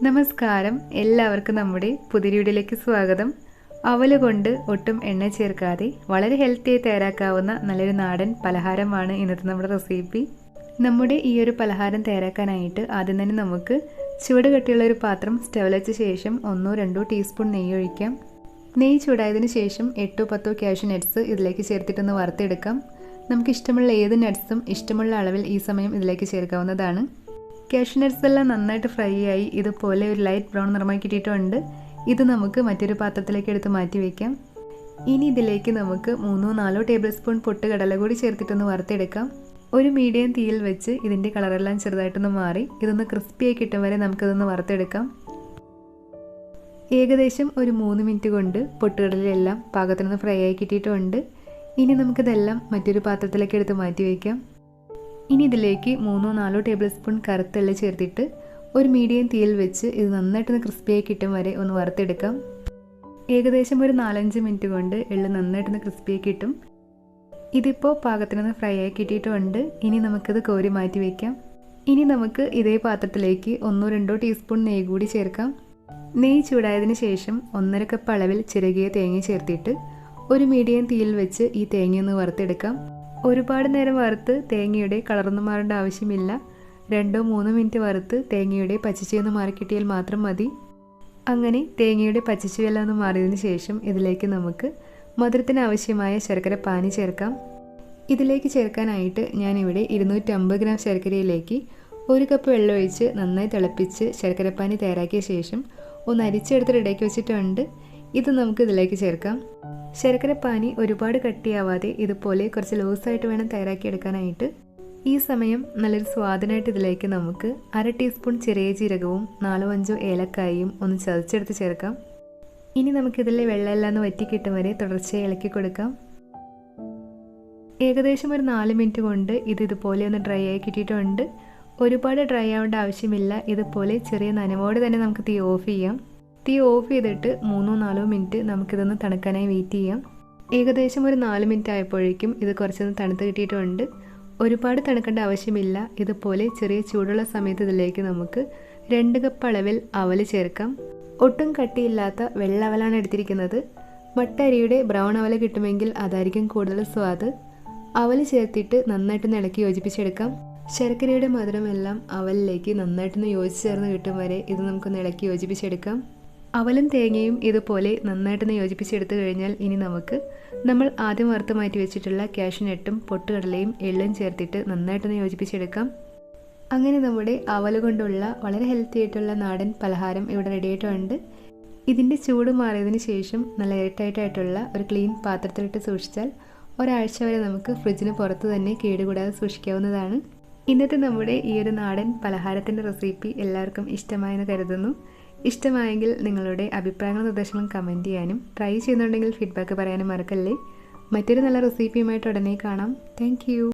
നമസ്കാരം. എല്ലാവർക്കും നമ്മുടെ പുതിയ വീഡിയോയിലേക്ക് സ്വാഗതം. അവൽ കൊണ്ട് ഒട്ടും എണ്ണ ചേർക്കാതെ വളരെ ഹെൽത്തിയായി തയ്യാറാക്കാവുന്ന നല്ലൊരു നാടൻ പലഹാരമാണ് ഇന്നത്തെ നമ്മുടെ റെസിപ്പി നമ്മുടെ ഈ ഒരു പലഹാരം തയ്യാറാക്കാനായിട്ട് ആദ്യം തന്നെ നമുക്ക് ചുവട് കെട്ടിയുള്ള ഒരു പാത്രം വെച്ച ശേഷം ഒന്നോ രണ്ടോ ടീസ്പൂൺ നെയ്യ് ഒഴിക്കാം. നെയ്യ് ചൂടായതിനു ശേഷം എട്ടോ പത്തോ ക്യാഷ് നട്ട്സ് ഇതിലേക്ക് ചേർത്തിട്ടൊന്ന് വറുത്തെടുക്കാം. നമുക്ക് ഇഷ്ടമുള്ള ഏത് നട്ട്സും ഇഷ്ടമുള്ള അളവിൽ ഈ സമയം ഇതിലേക്ക് ചേർക്കാവുന്നതാണ്. ക്യാഷ് നട്ട്സ് എല്ലാം നന്നായിട്ട് ഫ്രൈ ആയി. ഇതുപോലെ ഒരു ലൈറ്റ് ബ്രൗൺ നിറമായി കിട്ടിയിട്ടുണ്ട്. ഇത് നമുക്ക് മറ്റൊരു പാത്രത്തിലേക്ക് എടുത്ത് മാറ്റി വയ്ക്കാം ഇനി ഇതിലേക്ക് നമുക്ക് മൂന്നോ നാലോ ടേബിൾ സ്പൂൺ പൊട്ട് കടല കൂടി ചേർത്തിട്ടൊന്ന് വറുത്തെടുക്കാം. ഒരു മീഡിയം തീയിൽ വെച്ച് ഇതിന്റെ കളറെല്ലാം ചെറുതായിട്ടൊന്ന് മാറി. ഇതൊന്ന് ക്രിസ്പിയായി കിട്ടും വരെ നമുക്കിതൊന്ന് വറുത്തെടുക്കാം. ഏകദേശം ഒരു മൂന്ന് മിനിറ്റ് കൊണ്ട് പൊട്ടുകടലെല്ലാം പാകത്തിനൊന്ന് ഫ്രൈ ആയി കിട്ടിയിട്ടുണ്ട്. ഇനി നമുക്കിതെല്ലാം മറ്റൊരു പാത്രത്തിലേക്ക് എടുത്ത് മാറ്റി വയ്ക്കാം ഇനി ഇതിലേക്ക് മൂന്നോ നാലോ ടേബിൾ സ്പൂൺ കറുത്തെള്ള ചേർത്തിട്ട് ഒരു മീഡിയം തീയിൽ വെച്ച് ഇത് നന്നായിട്ടൊന്ന് ക്രിസ്പിയായി കിട്ടും വരെ ഒന്ന് വറുത്തെടുക്കാം. ഏകദേശം ഒരു നാലഞ്ച് മിനിറ്റ് കൊണ്ട് എള്ള് നന്നായിട്ടൊന്ന് ക്രിസ്പിയായി കിട്ടും. ഇതിപ്പോൾ പാകത്തിനൊന്ന് ഫ്രൈ ആയി കിട്ടിയിട്ടുണ്ട്. ഇനി നമുക്കിത് കോരി മാറ്റി വയ്ക്കാം ഇനി നമുക്ക് ഇതേ പാത്രത്തിലേക്ക് ഒന്നോ രണ്ടോ ടീസ്പൂൺ നെയ്യ് കൂടി ചേർക്കാം. നെയ്യ് ചൂടായതിന് ശേഷം ഒന്നര കപ്പ് അളവിൽ ചിരകിയ തേങ്ങ ചേർത്തിട്ട് ഒരു മീഡിയം തീയിൽ വെച്ച് ഈ തേങ്ങയൊന്ന് വറുത്തെടുക്കാം. ഒരുപാട് നേരം വറുത്ത് തേങ്ങയുടെ കളർന്നു മാറേണ്ട ആവശ്യമില്ല. രണ്ടോ മൂന്നോ മിനിറ്റ് വറുത്ത് തേങ്ങയുടെ പച്ചച്ചുവെന്ന് മാറിക്കിട്ടിയാൽ മാത്രം മതി. അങ്ങനെ തേങ്ങയുടെ പച്ചച്ചുവെല്ലാം മാറിയതിന് ശേഷം ഇതിലേക്ക് നമുക്ക് മധുരത്തിന് ആവശ്യമായ ശർക്കര പാനി ചേർക്കാം. ഇതിലേക്ക് ചേർക്കാനായിട്ട് ഞാനിവിടെ ഇരുന്നൂറ്റമ്പത് ഗ്രാം ശർക്കരയിലേക്ക് ഒരു കപ്പ് വെള്ളം ഒഴിച്ച് നന്നായി തിളപ്പിച്ച് ശർക്കരപ്പാനി തയ്യാറാക്കിയ ശേഷം ഒന്ന് അരിച്ചെടുത്തിട്ട് ഇടയ്ക്ക് വെച്ചിട്ടുണ്ട്. ഇത് നമുക്ക് ഇതിലേക്ക് ചേർക്കാം. ശർക്കരപ്പാനി ഒരുപാട് കട്ടിയാവാതെ ഇതുപോലെ കുറച്ച് ലൂസായിട്ട് വേണം തയ്യാറാക്കിയെടുക്കാനായിട്ട്. ഈ സമയം നല്ലൊരു സ്വാദിനായിട്ട് ഇതിലേക്ക് നമുക്ക് അര ടീസ്പൂൺ ചെറിയ ജീരകവും നാലോ അഞ്ചോ ഏലക്കായും ഒന്ന് ചതച്ചെടുത്ത് ചേർക്കാം. ഇനി നമുക്കിതിലെ വെള്ളമെല്ലാം ഒന്ന് വറ്റി കിട്ടും വരെ തുടർച്ചയായി ഇളക്കി കൊടുക്കാം. ഏകദേശം ഒരു നാല് മിനിറ്റ് കൊണ്ട് ഇത് ഇതുപോലെ ഒന്ന് ഡ്രൈ ആയി കിട്ടിയിട്ടുണ്ട്. ഒരുപാട് ഡ്രൈ ആവേണ്ട ആവശ്യമില്ല. ഇതുപോലെ ചെറിയ നനവോടെ തന്നെ നമുക്ക് തീ ഓഫ് ചെയ്യാം. തീ ഓഫ് ചെയ്തിട്ട് മൂന്നോ നാലോ മിനിറ്റ് നമുക്കിതൊന്ന് തണുക്കാനായി വെയിറ്റ് ചെയ്യാം. ഏകദേശം ഒരു നാല് മിനിറ്റ് ആയപ്പോഴേക്കും ഇത് കുറച്ചൊന്ന് തണുത്ത് കിട്ടിയിട്ടുണ്ട്. ഒരുപാട് തണുക്കേണ്ട ആവശ്യമില്ല. ഇതുപോലെ ചെറിയ ചൂടുള്ള സമയത്ത് ഇതിലേക്ക് നമുക്ക് രണ്ട് കപ്പ് അളവിൽ അവൽ ചേർക്കാം. ഒട്ടും കട്ടിയില്ലാത്ത വെള്ള അവലാണ് എടുത്തിരിക്കുന്നത്. മട്ടരിയുടെ ബ്രൗൺ അവൽ കിട്ടുമെങ്കിൽ അതായിരിക്കും കൂടുതൽ സ്വാദ്. അവൽ ചേർത്തിട്ട് നന്നായിട്ടൊന്ന് ഇളക്കി യോജിപ്പിച്ചെടുക്കാം. ശർക്കരയുടെ മധുരമെല്ലാം അവലിലേക്ക് നന്നായിട്ടൊന്ന് യോജിച്ച് ചേർന്ന് കിട്ടും വരെ ഇത് നമുക്കൊന്ന് ഇളക്കി യോജിപ്പിച്ചെടുക്കാം. അവലും തേങ്ങയും ഇതുപോലെ നന്നായിട്ടൊന്ന് യോജിപ്പിച്ചെടുത്തു കഴിഞ്ഞാൽ ഇനി നമുക്ക് നമ്മൾ ആദ്യം വറുത്ത് മാറ്റി വെച്ചിട്ടുള്ള കാഷ്നട്ടും പൊട്ടുകടലയും എള്ളും ചേർത്തിട്ട് നന്നായിട്ടൊന്ന് യോജിപ്പിച്ചെടുക്കാം. അങ്ങനെ നമ്മുടെ അവൽ കൊണ്ടുള്ള വളരെ ഹെൽത്തി ആയിട്ടുള്ള നാടൻ പലഹാരം ഇവിടെ റെഡി ആയിട്ടുണ്ട്. ഇതിന്റെ ചൂട് മാറിയതിന് ശേഷം നല്ല എയർടൈറ്റായിട്ടുള്ള ഒരു ക്ലീൻ പാത്രത്തിലിട്ട് സൂക്ഷിച്ചാൽ ഒരാഴ്ച വരെ നമുക്ക് ഫ്രിഡ്ജിന് പുറത്ത് തന്നെ കേടുകൂടാതെ സൂക്ഷിക്കാവുന്നതാണ്. ഇന്നത്തെ നമ്മുടെ ഈ ഒരു നാടൻ പലഹാരത്തിന്റെ റെസിപ്പി എല്ലാവർക്കും ഇഷ്ടമായെന്ന് കരുതുന്നു. ഇഷ്ടമായെങ്കിൽ നിങ്ങളുടെ അഭിപ്രായങ്ങളും നിർദ്ദേശങ്ങളും കമന്റ് ചെയ്യാനും ട്രൈ ചെയ്യുന്നുണ്ടെങ്കിൽ ഫീഡ്ബാക്ക് പറയാനും മറക്കല്ലേ? മറ്റൊരു നല്ല റെസിപ്പിയുമായിട്ട് ഉടനെ കാണാം. താങ്ക്